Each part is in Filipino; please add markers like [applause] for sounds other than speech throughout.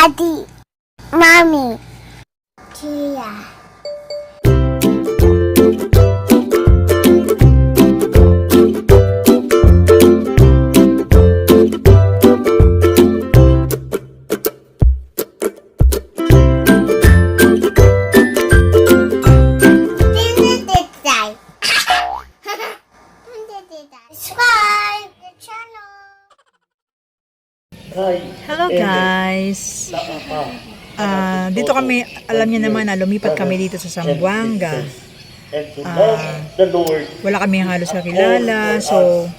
Daddy. Mommy. Tia. Dito kami, alam niyo naman na lumipat kami dito sa Zamboanga. Ah, wala kami halos kakilala. So,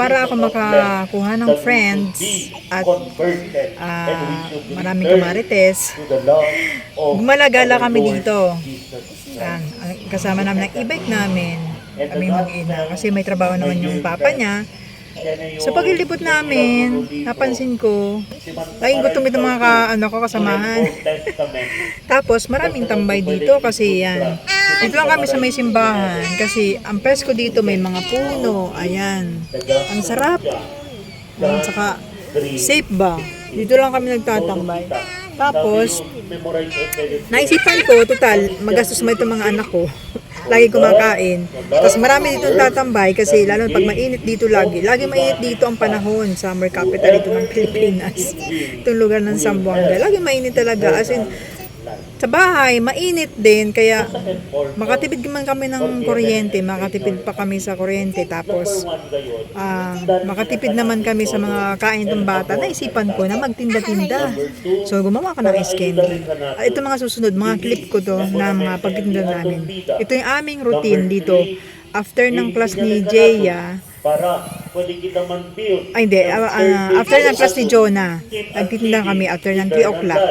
para ako makakuha ng friends at ah, maraming kamarites, gumalagala kami dito. Ang kasama namin ng e-bike namin. Kami mag-ina. Kasi may trabaho naman yung papa niya. Sa paglilipot namin, napansin ko, laging gutom itong mga ka, ano ko, kasamahan. [laughs] Tapos, maraming tambay dito kasi yan. Dito lang kami sa may simbahan kasi ang presko dito may mga puno. Ayan. Ang sarap. At saka, safe ba? Dito lang kami nagtatambay. Tapos, naisipan ko, total, magastos mo itong mga anak ko. [laughs] Lagi kumakain. Tapos marami dito tatambay kasi lalo pag mainit dito lagi. Lagi mainit dito ang panahon. Summer capital ito ng Pilipinas. Itong lugar ng Zamboanga. Lagi mainit talaga. As in, sa bahay, mainit din. Kaya makatipid man kami ng kuryente. Makatipid pa kami sa kuryente. Tapos, ah, makatipid naman kami sa mga kain ng bata. Naisipan ko na magtinda-tinda. So, gumawa ka ng ice candy. Ah, ito mga susunod, mga clip ko to na mga pagtitinda namin. Ito yung aming routine dito. After ng class ni Jaya, para pwede kita man-build. ay hindi, ah, ah, after ng class ni Jonah, nagtitinda kami after ng 3 o'clock.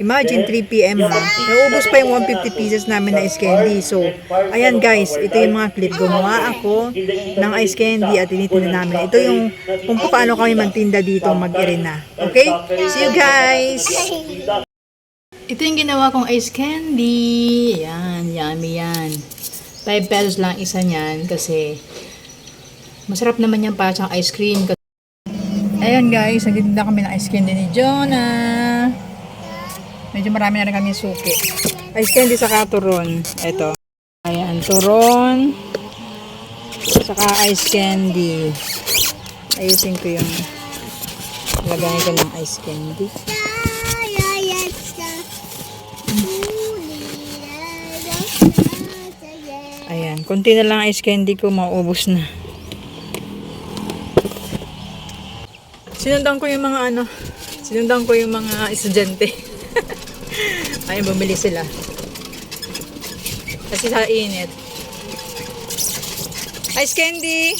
Imagine 3 p.m. ha. Naubos pa yung 150 pieces namin na ice candy. So, ayan guys, ito yung mga clip. Gumawa ako ng ice candy at tinitinda namin. Ito yung kung paano kami magtinda dito mag-irina. Okay? See you guys! Ito yung ginawa kong ice candy. Yan, yummy yan. 5 pesos lang isa niyan kasi masarap naman yan para siyang ice cream. Ayan guys, nagtitinda kami ng ice candy ni Jonah. Medyo marami na rin kami suki. Ice candy sa turon. Ito. Ayan, turon. Saka ice candy. Ayusin ko yung lagay ko ng ice candy. Ayan, konti na lang ice candy ko, mauubos na. Sinundan ko yung mga ano, sinundan ko yung mga estudyante. [laughs] Ayun, bumili sila. Kasi sa init. Ice candy!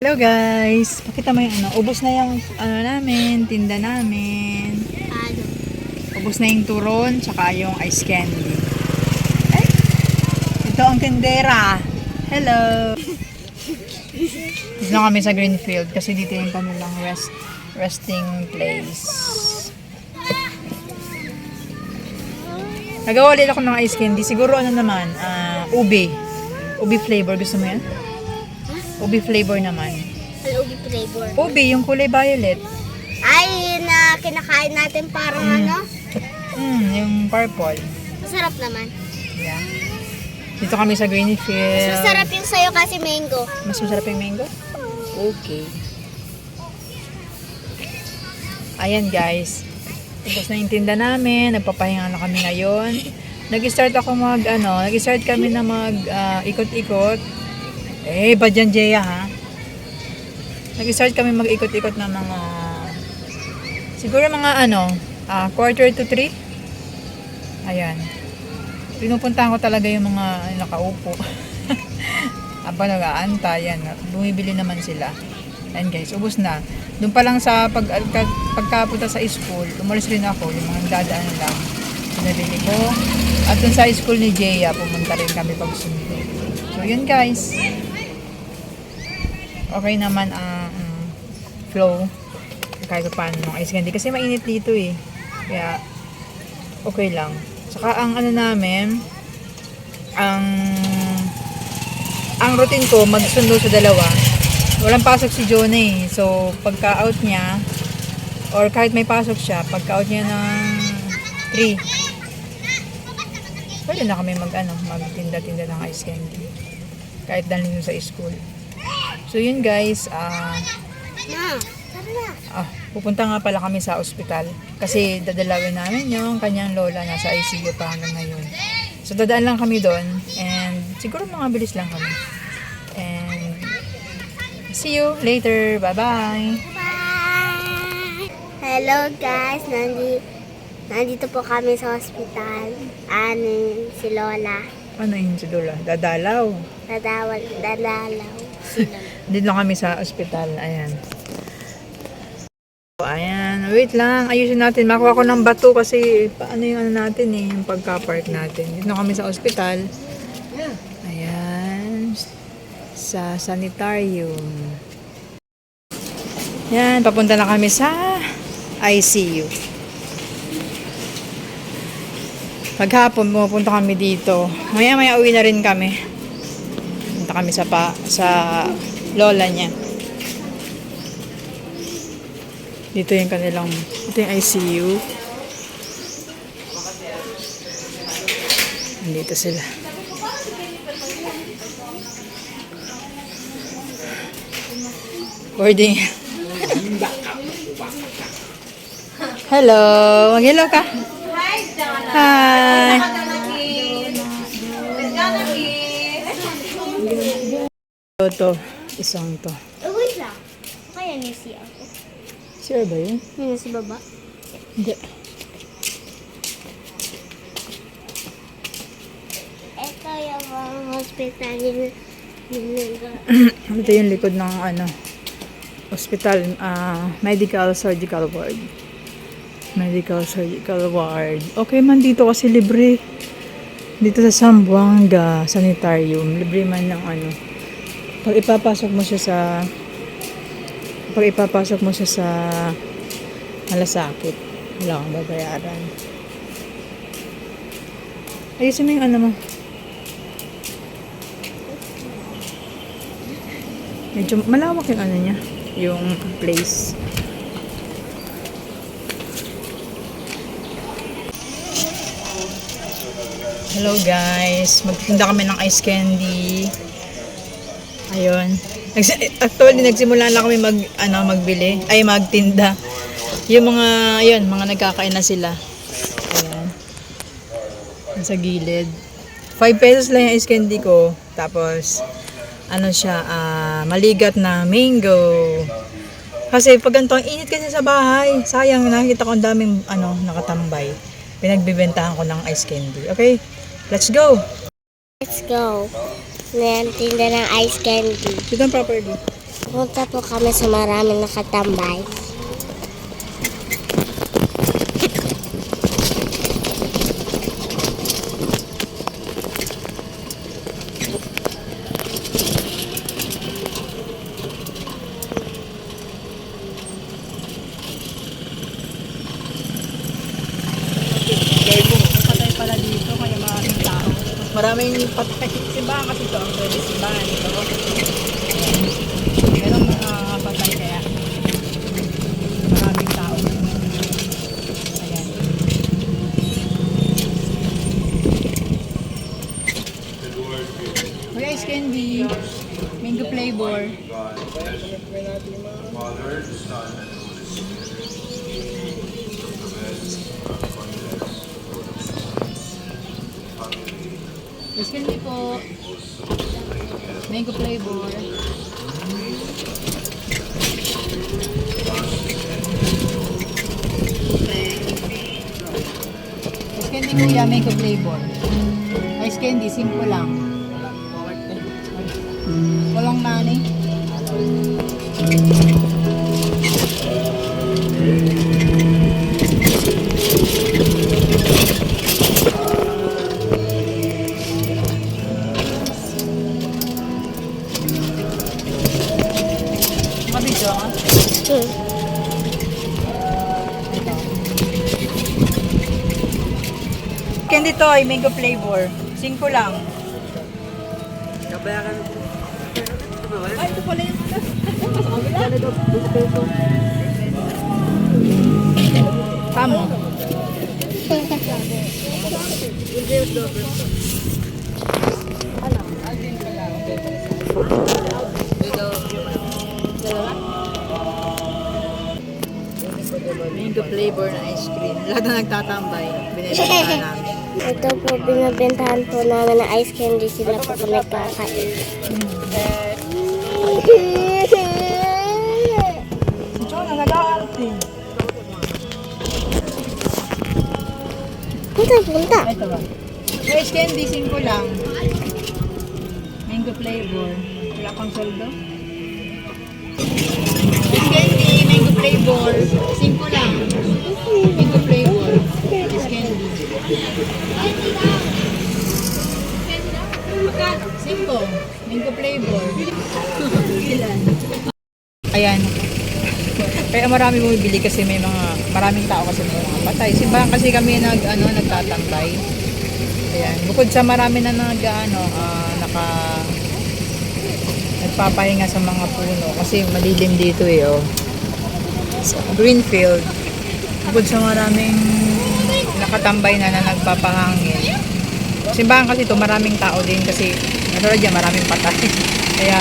Hello guys! Pakita mo yung ano, ubos na yung ano namin, tinda namin. Ubos na yung turon, tsaka yung ice candy. Ay! Ito ang tindera. Hello! [laughs] Na kami sa Greenfield kasi dito yung kanilang rest, resting place. Nagawa ulit ako ng ice candy. Siguro ano naman, ah, ube. Ube flavor. Gusto mo yan? Ube flavor naman. Hello, flavor. Ube, yung kulay violet. Ay, na kinakain natin parang ano. Mm, yung purple. Masarap naman. Yeah. Dito kami sa Greenfield. Mas masarap yung sayo kasi mango. Mas masarap yung mango? Okay. Ayan guys. Tapos na yung tinda namin. Nagpapahinga na kami ngayon. Nag-start ako mag, ano, nag-start kami na mag ah, ikot-ikot. Eh, ba dyan, Jeya, ha? Nag-start kami mag-ikot-ikot ng mga, siguro mga ano, ah, quarter to three. Ayan. Pinupuntahan ko talaga yung mga nakaupo. [laughs] Aba nag-aanta, yan. Bumibili naman sila. Ayan guys, ubos na. Doon pa lang sa pag, pag, pagkapunta sa school, umalis rin ako, yung mga dadaan lang. Pinabili ko. At dun sa school ni Jaya, pumunta rin kami pag sundo. So yun guys. Okay naman ang mm, flow. Kahit pa paano ng ice. Kasi mainit dito eh. Kaya okay lang. Saka ang ano namin, ang ang routine ko magsundo sa dalawa. Walang pasok si Jonah eh. So pagka out niya, Or kahit may pasok siya, pagka-out niya ng 3, pwede na kami mag, ano, magtinda-tinda ng ice candy. Kahit dalhin sa school. So yun guys, ah, na. ah, pupunta nga pala kami sa ospital. Kasi dadalawin namin yung kanyang lola nasa ICU pa hanggang ngayon. So dadaan lang kami doon and siguro mga bilis lang kami. And see you later. Bye-bye. Bye! Hello guys, nandito, nandito po kami sa hospital. Ano si Lola. Ano yun si Lola? Dadalaw. Dadawal, dadalaw. [laughs] Dito lang kami sa ospital. Ayan. Ayan. Wait lang. Ayusin natin. Makuha ko ng bato kasi paano yung ano natin eh. Yung pagka-park natin. Dito kami sa ospital. Ayan. Sa sanitarium. Yan. Papunta na kami sa ICU. Paghapon, pumupunta kami dito. Maya-maya uwi na rin kami. Punta kami sa pa, sa lola niya. Dito yung kanilang, ito yung ICU. Nandito sila. Boarding. Hello. Mag-hello ka. Hi. Ito, to. Isang to. Oh, wait lang. Kaya niya si ako. Sure ba yun? Yun si baba. Hindi. Ito yung hospital. [clears throat] Ito yung likod ng ano, hospital, ah, medical surgical ward. Medical surgical ward. Okay man dito kasi libre. Dito sa Sambuanga Sanitarium, libre man ng ano. Pag ipapasok mo siya sa pag ipapasok mo siya sa malasakit, wala kang babayaran. Ayusin mo yung ano mo. Medyo malawak yung ano niya, yung place. Hello guys, magtinda kami ng ice candy. Ayun. Actually, nagsimula lang kami mag, ano, magbili, ay magtinda. Yung mga, ayun, mga nagkakain na sila. Ayan. Sa gilid. 5 pesos lang yung ice candy ko. Tapos, ano siya, ah, maligat na mango. Kasi pag ganito, ang init kasi sa bahay. Sayang, nakikita ko ang daming ano, nakatambay. Pinagbibentahan ko ng ice candy. Okay, let's go. Let's go. Ngayon, tinda ng ice candy. Down properly. Punta po kami sa maraming nakatambay. Patay pala dito, kaya maraming tao. Maraming patay. Simbahan kasi ito. Ang pwede simbahan ito. Merong mga patay kaya. Maraming tao. Ayan. May ice candy. Mango flavor. Ice candy po. Mango flavor. Ice candy kuya, mango flavor. Ice candy, simple lang. Walang nani. ito ay mango flavor. 5 lang. Kabayaran. Ay, ito pala yung ito. Tamo. Mango flavor na ice cream. Lahat na nagtatambay, binibigyan namin. Ito po, binabentahan po namin ng ice candy. Sila po po nagkakain. Punta, punta. Ito ba? Ice candy, 5 lang. Mango flavor. Wala pang soldo? Ice candy, mango flavor. 5 lang. Cinco. Mango flavor. Ilan? [laughs] Ayan. Kaya marami bumibili kasi may mga maraming tao kasi may mga patay. Simbahan kasi kami nag ano nagtatambay. Ayan. Bukod sa marami na nag ano ah, naka nagpapahinga sa mga puno kasi malilim dito eh oh. Sa Greenfield. Bukod sa maraming nakatambay na na nagpapahangin. Simbahan kasi ito maraming tao din kasi katulad dyan maraming patay. [laughs] Kaya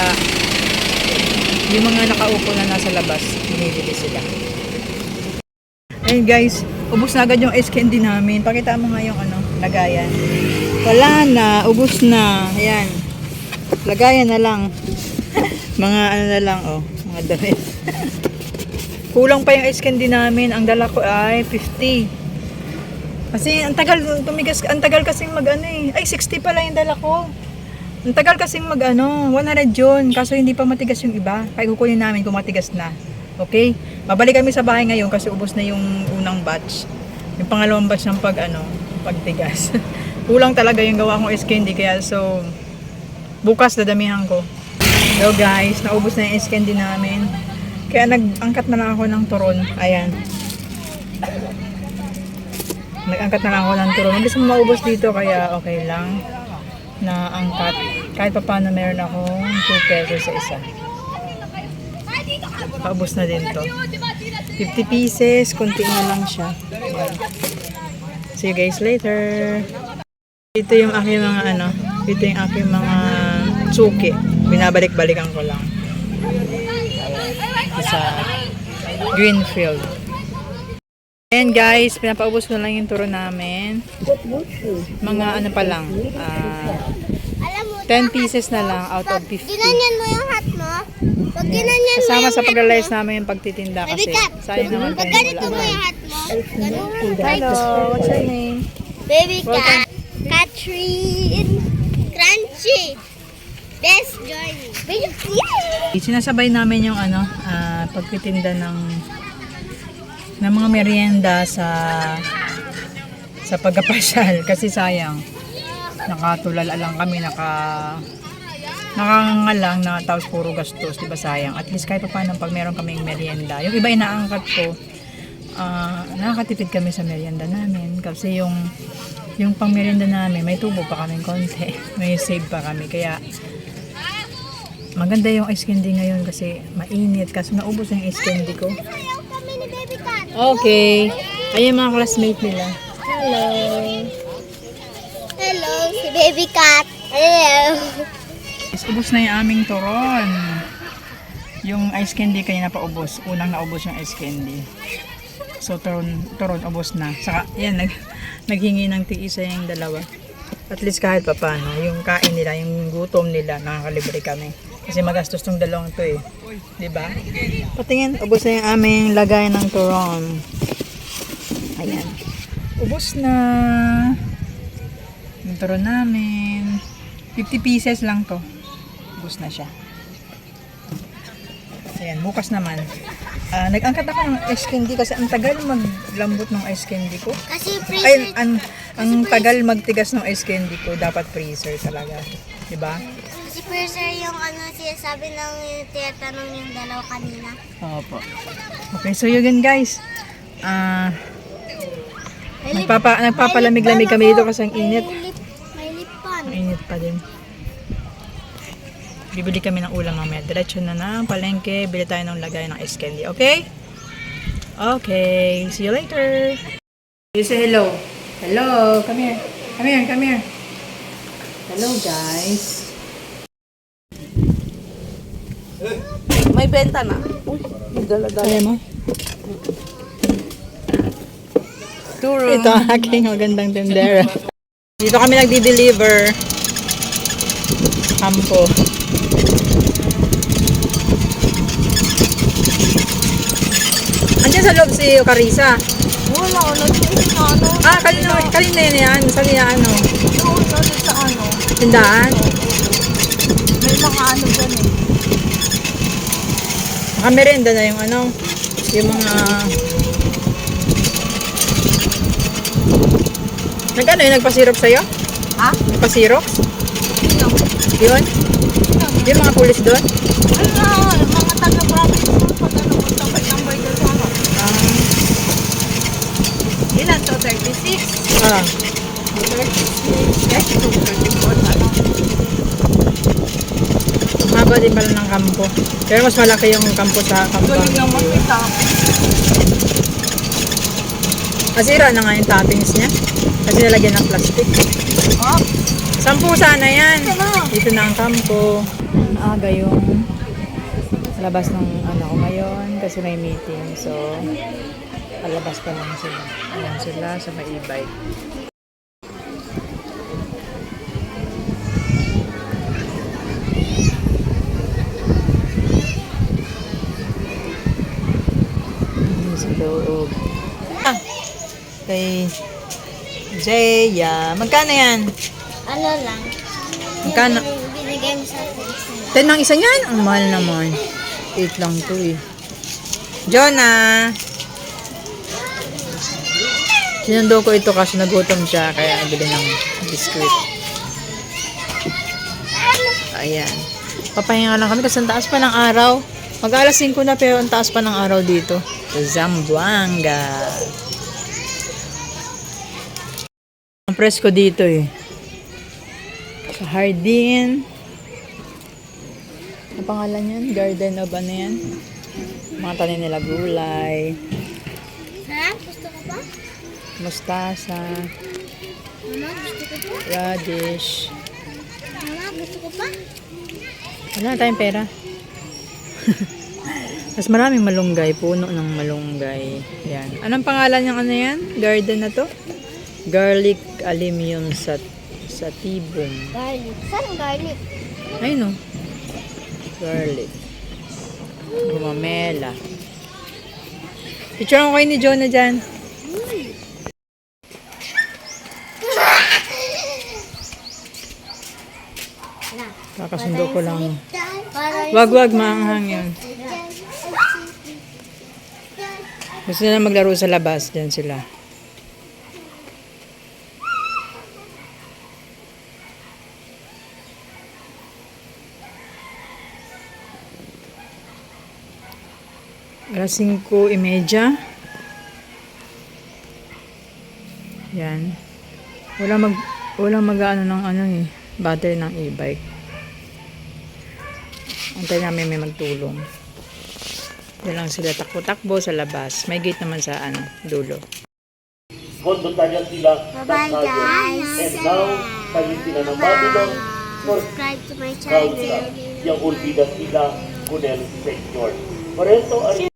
yung mga nakaupo na nasa labas, binibili sila. Ayun guys, ubos na agad yung ice candy namin. Pakita mo nga yung ano, lagayan. Wala na, ubos na. Ayan. Lagayan na lang. [laughs] mga ano na lang, oh. Mga damit. [laughs] Kulang pa yung ice candy namin. Ang dala ko ay 50. Kasi ang tagal tumigas, ang tagal kasing mag ano eh. Ay 60 pala yung dala ko. Ang tagal kasing mag ano, 100 yun. Kaso hindi pa matigas yung iba. Kaya kukunin namin kung matigas na. Okay? Babalik kami sa bahay ngayon kasi ubos na yung unang batch. Yung pangalawang batch ng pag ano, pagtigas. [laughs] Kulang talaga yung gawa kong candy kaya so bukas dadamihan ko. So guys, naubos na yung candy namin. Kaya nag-angkat na lang ako ng turon. Ayan. Nag-angkat na lang ako ng turon. Hindi sa maubos dito kaya okay lang na angkat. Kahit pa paano meron ako 2 pesos sa isa. Paubos na din to. 50 pieces, konti na lang siya. See you guys later. Ito yung aking mga ano, ito yung aking mga tsuki. Binabalik-balikan ko lang. Sa Greenfield. And guys, pinapaubos ko na lang yung turo namin. Mga ano pa lang, ah, Alam mo, 10 pieces na lang out of 50. ginanyan mo yung hat mo. Pag ginanyan mo Kasama sa mo, namin yung pagtitinda kasi sayang naman Pag tayo ganito mo yung hat mo. Hello, what's your name? Baby cat. Catherine. Crunchy. Best journey. Baby cat. Sinasabay namin yung ano, ah, pagtitinda ng ng mga merienda sa sa pagkapasyal. [laughs] Kasi sayang nakatulala lang kami naka nakangangalang na tapos puro gastos di ba sayang. At least kahit pa paano pag meron kaming merienda yung iba inaangkat ko ah nakakatipid kami sa merienda namin. Kasi yung yung pang merienda namin may tubo pa kaming konti [laughs] may save pa kami. Kaya maganda yung ice candy ngayon kasi mainit. Kasi naubos yung ice candy ko Ayaw kami ni baby cat. Okay. Ayun mga classmate nila. Hello. Hello, si baby cat. Hello. Is ubos na yung aming turon. Yung ice candy kanina pa ubos. Unang naubos yung ice candy. So turon, turon ubos na. Saka yan, nag, naghingi ng tig-isa yung dalawa. At least kahit pa paano, yung kain nila, yung gutom nila, nakakalibre kami. Kasi magastos tong dalawang to eh. 'Di ba? Patingin, ubos na yung aming lagay ng turon. Ayan. Ubos na. Yung turon namin. 50 pieces lang to. Ubus na siya. Ayan, bukas naman. Ah, nag-angkat ako ng ice candy kasi ang tagal maglambot ng ice candy ko. Kasi Ay, freezer. ang, ang tagal magtigas ng ice candy ko. Dapat freezer talaga. Diba? Si freezer yung ano sinasabi ng tinatanong yung dalawa kanina. Opo. Okay, so yun guys. Ah, nagpapa, nagpapalamig-lamig kami dito kasi ang init. May lip, may. Ang init pa din. Bibili kami ng ulam mamaya. Diretso na na palengke. Bili tayo ng lagay ng ice candy. Okay? Okay. See you later. You say hello. Hello. Come here. Come here, come here. Hello guys. May benta na. Uy, may dala-dala. Kaya mo? Turo. Ito ang aking magandang tendera. Dito kami nagdi-deliver. Kampo. Andiyan sa loob si Carissa. Wala, ano, sa ano. Ah, kanina, kanina yun yan. Sa niya ano. Doon, ano, sa ano. Tindahan. May mga ano dyan eh. Nakamerenda na yung ano. Yung mga... Nag-ano yun? Nagpasirok sa'yo? Ha? Nagpasirok? Sino? Yun? Yung mga pulis doon? Ay, na, mga taga-province mo. Pag ano, punta may number dyan sa ano. Ah. Ilan to? 36? Ah. 36. Yes, 234 ano. Haba din pala ng kampo. Pero mas malaki yung kampo sa kampo. Galing lang magpita. Nasira na nga yung toppings niya. Kasi nalagyan ng plastic. Oh, Sampu sana yan. ito na. Dito na ang kampo. Aga yung labas ng ano ko ngayon kasi may meeting. So, palabas pa lang sila. Ayan sila sa may e-bike. Loob. Ah, kay Jaya. Magkano yan? Ano lang. Magkano? Binigay mo sa akin. Ten ang isa niyan? Ang mahal naman. Eight lang to eh. Jonah! Sinundo ko ito kasi nagutom siya kaya nabili ng biskuit. Ayan. Papahinga lang kami kasi ang taas pa ng araw. Mag alas 5 na pero ang taas pa ng araw dito. Sa Zamboanga. Ang presko dito eh. Sa Hardin. Ang pangalan yan? Garden of ano yan? Mga tanim nila gulay, Ha? Gusto ko pa? mustasa, Mama, gusto ko pa? radish. Mama, gusto ko pa? Wala na tayong pera. [laughs] Mas maraming malunggay, puno ng malunggay. Yan. Anong pangalan ng ano yan? Garden na to? Garlic alimium sa satibum. Garlic. Saan garlic? Ay no. Garlic. Gumamela. Picture ko kayo ni Jonah dyan. Kakasundo ko lang. Wag wag maanghang yun. Gusto na maglaro sa labas. Dyan sila. Alas 5.30. Yan. Wala mag wala mag ano ng ano eh, battery ng e-bike. Antay namin may magtulong. Yan lang sila takbo-takbo sa labas. May gate naman sa ano, dulo. Kondo tayo sila Bye-bye, guys. And now, kayo sila ng Babylon subscribe to my channel. Yung ulbida sila, Kunel Sector. Por eso,